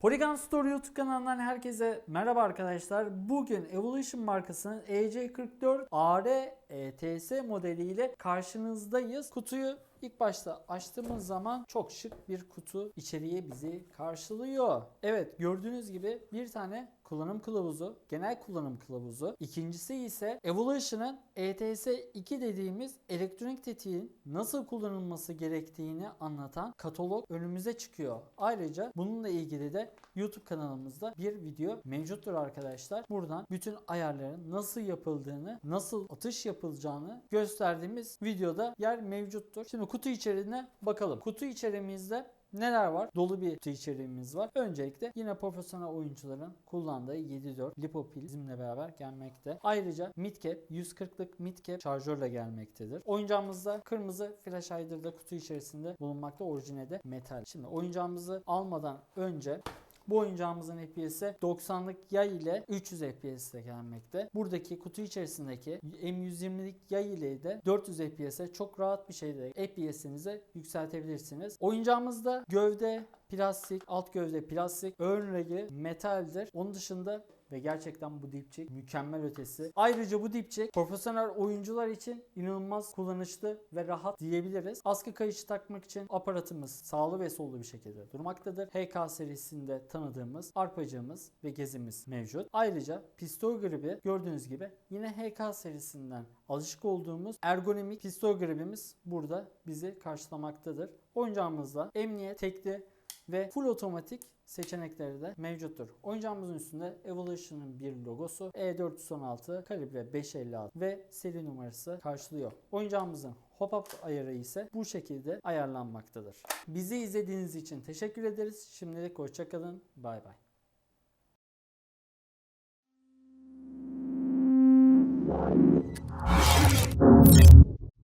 Polygon Store YouTube kanalından herkese merhaba arkadaşlar. Bugün Evolution markasının E EC44 AR ETS modeliyle karşınızdayız. Kutuyu ilk başta açtığımız zaman çok şık bir kutu içeriye bizi karşılıyor. Evet gördüğünüz gibi bir tane kullanım kılavuzu, genel kullanım kılavuzu. İkincisi ise Evolution'ın ETS 2 dediğimiz elektronik tetiğin nasıl kullanılması gerektiğini anlatan katalog önümüze çıkıyor. Ayrıca bununla ilgili de YouTube kanalımızda bir video mevcuttur arkadaşlar. Buradan bütün ayarların nasıl yapıldığını, nasıl atış yapılacağını gösterdiğimiz videoda yer mevcuttur. Şimdi kutu içeriğine bakalım. Kutu içeriğimizde Neler var? Dolu bir kutu içeriğimiz var. Öncelikle yine profesyonel oyuncuların kullandığı 7.4 LiPo pil bizimle beraber gelmekte. Ayrıca midcap 140'lık midcap şarjörle gelmektedir. Oyuncağımızda kırmızı flash hider'da kutu içerisinde bulunmakta orijinalde metal. Şimdi oyuncağımızı almadan önce bu oyuncağımızın FPS'i 90'lık yay ile 300 FPS ile gelmekte. Buradaki kutu içerisindeki M120'lik yay ile de 400 FPS'e çok rahat bir şekilde FPS'inizi yükseltebilirsiniz. Oyuncağımızda gövde plastik, alt gövde plastik, ön regi metaldir. Onun dışında ve gerçekten bu dipçik mükemmel ötesi. Ayrıca bu dipçik profesyonel oyuncular için inanılmaz kullanışlı ve rahat diyebiliriz. Askı kayışı takmak için aparatımız sağlı ve sollu bir şekilde durmaktadır. HK serisinde tanıdığımız arpacığımız ve gezimiz mevcut. Ayrıca pistol gribi gördüğünüz gibi yine HK serisinden alışık olduğumuz ergonomik pistol gribimiz burada bizi karşılamaktadır. Oyuncağımızda emniyet, tekli ve full otomatik seçenekleri de mevcuttur. Oyuncağımızın üstünde Evolution'ın bir logosu E416 kalibre 556 ve seri numarası karşılıyor. Oyuncağımızın hop-up ayarı ise bu şekilde ayarlanmaktadır. Bizi izlediğiniz için teşekkür ederiz. Şimdilik hoşçakalın. Bay bay. Thank